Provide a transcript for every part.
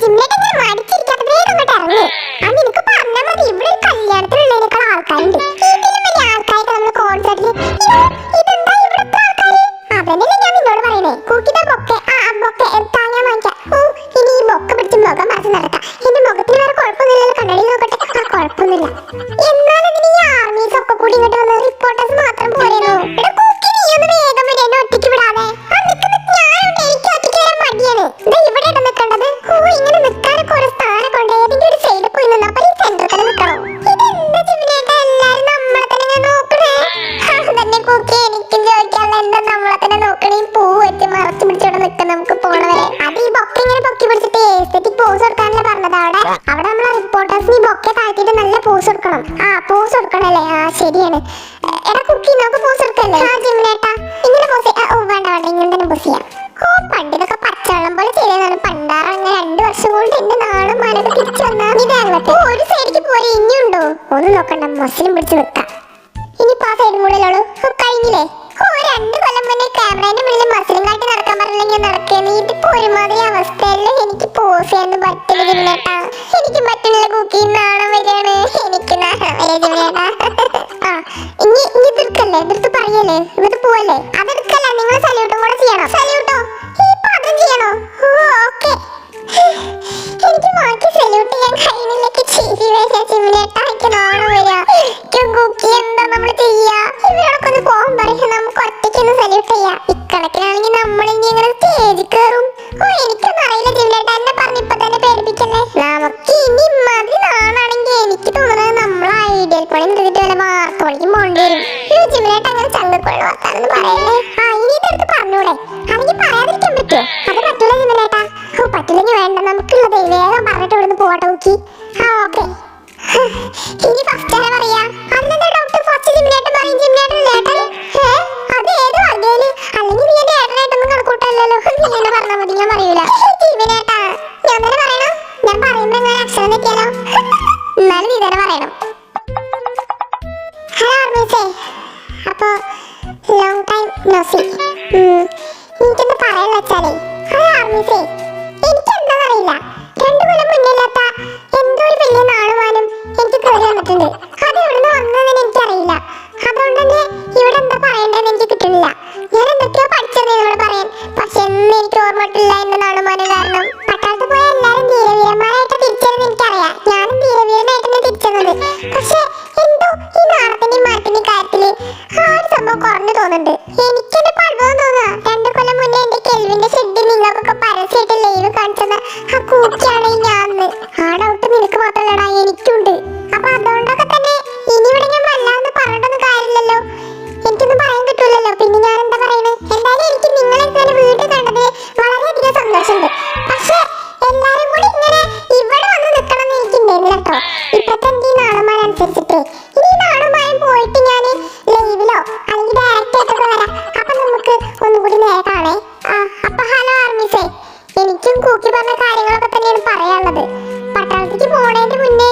ജിമ്മിലേക്ക് ഇങ്ങനെ മടിച്ചിരിക്കാതെ ശരിയാണ്. എടാ കുക്കി നമുക്ക് പോസ് എടുക്കല്ലേ? ആ ജിമ്മിനേട്ടാ ഇങ്ങനെ പോസ് ഓ വേണ്ട വേണ്ട ഇങ്ങനെ തന്നെ പോസ് ചെയ്യാം. ഓ പണ്ടിതൊക്കെ പച്ചവെള്ളം പോലെ ചെയ്തതാണ് പണ്ടാറ അങ്ങനെ രണ്ടു വർഷം കൊണ്ട് എന്റെ നാളും മാനൊക്കെ തിരിച്ചു വന്നാ. ഇതാകട്ടെ ഒരു സൈഡിലേക്ക് പോരെ ഇനിയുണ്ടോ? ഒന്നും നോക്കണ്ട മസിലും പിടിച്ച് വെക്കാം ഇനിയിപ്പോ ആ സൈഡും കൂടെ കഴിഞ്ഞില്ലേ? രണ്ട് കൊല്ലം മുന്നേ ക്യാമറേന്റെ മുന്നിൽ മസിലും കാട്ടി നടക്കാൻ പറഞ്ഞില്ലെങ്കിൽ നടക്കേന്ന് ഇതിപ്പോ ഒരുമാതിരി അവസ്ഥയല്ലേ? എനിക്ക് പോസ് ചെയ്യാൻ പറ്റില്ല ജിമിനേട്ടാ എനിക്ക് പറ്റുള്ള കുക്കി. നാണം വരികയാണ്. എനിക്ക് നാണം വരിക ജിമിനേട്ടാ ആ ഇനി ഇനി എതിർക്കല്ലേ? എതിർത്ത് പറയല്ലേ? എന്നിട്ട് പോവല്ലേ? അതെടുക്കല്ല? നിങ്ങൾ സല്യൂട്ടും കൂടെ ചെയ്യണം? സല്യൂട്ടോ? ഈ പദം ചെയ്യണോ? ഓക്കെ. എനിക്ക് ബാക്കി സല്യൂട്ട് ചെയ്യാൻ കഴിയുന്നില്ലെങ്കിൽ ചിരി വരിക ജിമിനേട്ടാ എനിക്ക് നാണം ചങ്കക്കൊള്ള പറയല്ലേ? ആ ഇനി പറഞ്ഞൂടെ. അല്ലെങ്കിൽ പറയാതിരിക്കാൻ പറ്റുമോ അത് പറ്റില്ല ജിമിനേട്ടാ ഓ പറ്റില്ലെങ്കിൽ വേണ്ട. നമുക്കുള്ളത് വേഗം പറഞ്ഞിട്ട് ഇവിടുന്ന് പോകട്ടെ നോക്കി ആ ഓക്കെ. ഇനി ഫസ്റ്റ് പറയാ? അന്നെന്താ ഡോക്ടർ ഫസ്റ്റ് ജിമ്മിനായിട്ട് പറയും? ജിമ്മിനായിട്ട് ചേട്ടൻ? ഏ? അത് ഏത് വകയിൽ അല്ലെങ്കിൽ നീ എന്റെ ഏട്ടനായിട്ടൊന്നും കണക്കൂട്ടല്ലോ നീ എന്നെ പറഞ്ഞാൽ മതി. ഞാൻ പറയൂല. ജിമ്മിനേട്ടാ ഞാൻ തന്നെ പറയണോ? ഞാൻ പറയുമ്പോ എങ്ങനെ അക്ഷരം തെറ്റിയാലോ? എന്നാലും നീ തന്നെ പറയണം. ഹലോ അപ്പോ ലോങ് ടൈം നോ സി എനിക്കെന്താ പറയാൻ വെച്ചാലേ ആർമീസേ എനിക്കെന്താണെന്നറിയില്ല പട്ടാളത്തേക്ക് പോണേന്റെ മുന്നേ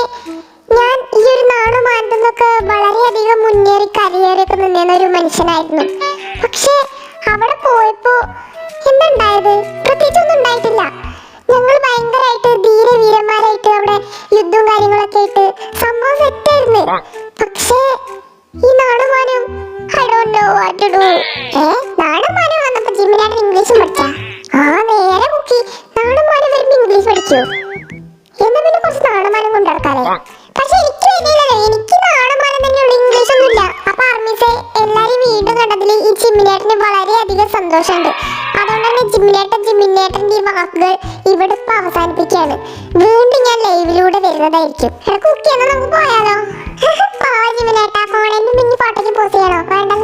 ഞാൻ ഈ ഒരു നാട് മാറ്റുന്നൊക്കെ വളരെയധികം മുന്നേറി കരിയറൊക്കെ നിന്നിരുന്ന ഒരു മനുഷ്യനായിരുന്നു. പക്ഷേ അവിടെ പോയപ്പോ എന്തുണ്ടായത്? പ്രത്യേകിച്ചൊന്നും ഉണ്ടായിട്ടില്ല. ഞങ്ങൾ ഭയങ്കരമായിട്ട് ധീരവീരന്മാരായിട്ട് അവിടെ യുദ്ധവും കാര്യങ്ങളൊക്കെ ആയിട്ട് സംഭവം സെറ്റായിരുന്നു. പക്ഷേ ഈ നാടുമാനും I don't know what to do. ഏ? നാടുമാനും വന്നപ്പോ ജിമ്മിനായിട്ട് വളരെയധികം സന്തോഷമുണ്ട്. അതുകൊണ്ട് തന്നെ ജിമ്മിനേട്ടൻ ജിമ്മിനേട്ടന്റെ ഈ വാക്കുകൾ ഇവിടെ അവസാനിപ്പിക്കുകയാണ്. വീണ്ടും ഞാൻ ലൈവിലൂടെ വരുന്നതായിരിക്കും. നമുക്ക് പോയാലോ? ജിമ്മിനേട്ടാ ഫോണിന്റെ മുന്നിൽ ഫോട്ടോയ്ക്ക് പോസ് ചെയ്യണം